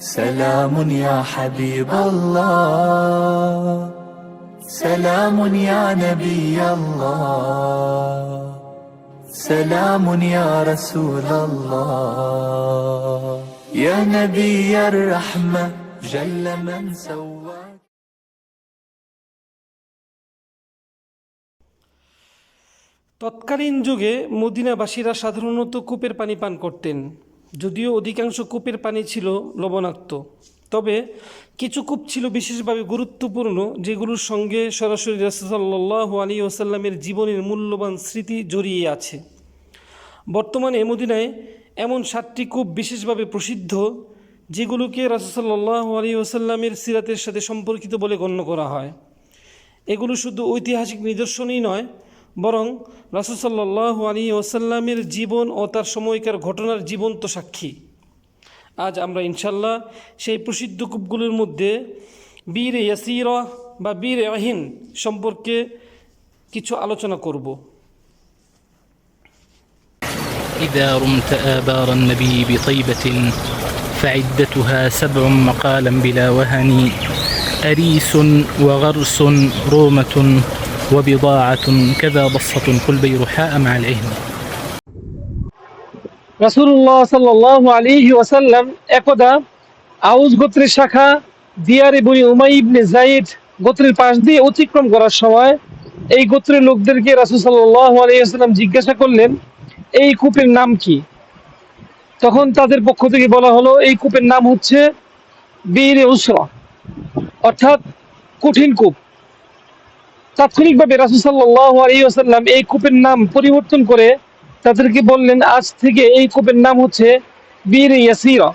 سلام يا حبيب الله سلام يا نبي الله سلام يا رسول الله يا نبي الرحمة جل من سواك তৎকালীন যুগে মদিনাবাসীরা সাধারণত কূপের পানি পান করতেন যদিও অধিকাংশ কূপের পানি ছিল লবণাক্ত। তবে কিছু কূপ ছিল বিশেষভাবে গুরুত্বপূর্ণ, যেগুলোর সঙ্গে সরাসরি রাসুসাল্লাহ আলী ওসাল্লামের জীবনের মূল্যবান স্মৃতি জড়িয়ে আছে। বর্তমানে মদিনায় এমন সাতটি কূপ বিশেষভাবে প্রসিদ্ধ, যেগুলোকে রাসুসাল্লাহ আলী ওসাল্লামের সিরাতের সাথে সম্পর্কিত বলে গণ্য করা হয়। এগুলো শুধু ঐতিহাসিক নিদর্শনই নয় বরং রাসুসাল্লাহ আলী ওসাল্লামের জীবন ও তার সময়কার ঘটনার জীবন্ত সাক্ষী আজ আমরা ইনশাল্লাহ সেই প্রসিদ্ধ কূপগুলোর মধ্যে বীর ইয়াসিরা বা বীর আহিন সম্পর্কে কিছু আলোচনা করব إذا رمت آبار النبي بطيبة فعدتها سبع مقالا بلا وهن أريس وغرس رومة وبضاعة كذا بصة كل بيرحاء مع العهن রাসুল্লাহ সাল্লাহ আলী ওয়াসাল্লাম একদা আউস গোত্রের শাখা দিয়ারে বনি উমাই ইবনে জাইদ গোত্রের পাশ দিয়ে অতিক্রম করার সময় এই গোত্রের লোকদেরকে রাসুল সাল্লাহ আলী আসাল্লাম জিজ্ঞাসা করলেন এই কূপের নাম কি তখন তাদের পক্ষ থেকে বলা হলো এই কূপের নাম হচ্ছে বীর উসরা অর্থাৎ কঠিন কূপ তাৎক্ষণিকভাবে রাসুল সাল্লাহ আলী আসাল্লাম এই কূপের নাম পরিবর্তন করে তাদেরকে বললেন, আজ থেকে এই কূপের নাম হচ্ছে বীর ইয়াসিরা,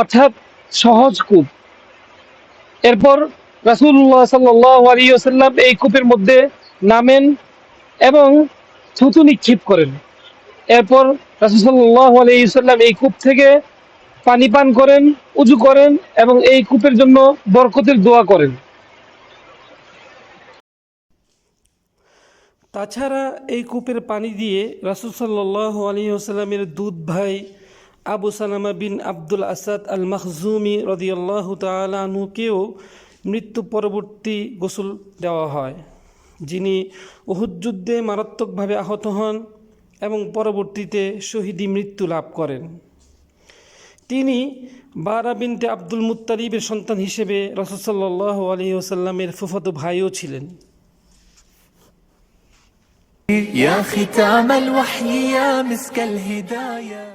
অর্থাৎ সহজ কূপ। এরপর রাসুল্লাহ সাল্লাহ আলী আসাল্লাম এই কূপের মধ্যে নামেন এবং থুতু নিক্ষেপ করেন। এরপর রাসুল সাল্লাহ আলী সাল্লাম এই কূপ থেকে পানি পান করেন, উজু করেন এবং এই কূপের জন্য বরকতের দোয়া করেন। তাছাড়া এই কূপের পানি দিয়ে রাসুল সাল্লাহ আলী আসাল্লামের দুধ ভাই আবু সালামা বিন আব্দুল আসাদ আল মাহজুমি রদিয়াল্লাহ তালুকেও মৃত্যু পরবর্তী গোসল দেওয়া হয়, যিনি উহুদ যুদ্ধে মারাত্মকভাবে আহত হন এবং পরবর্তীতে শহীদি মৃত্যু লাভ করেন। তিনি বারা বিনতে আব্দুল মুত্তালিবের সন্তান হিসেবে রসদাল্লাহ আলী ওসাল্লামের ফুফাতো ভাইও ছিলেন। يا ختام الوحي يا مسك الهداية.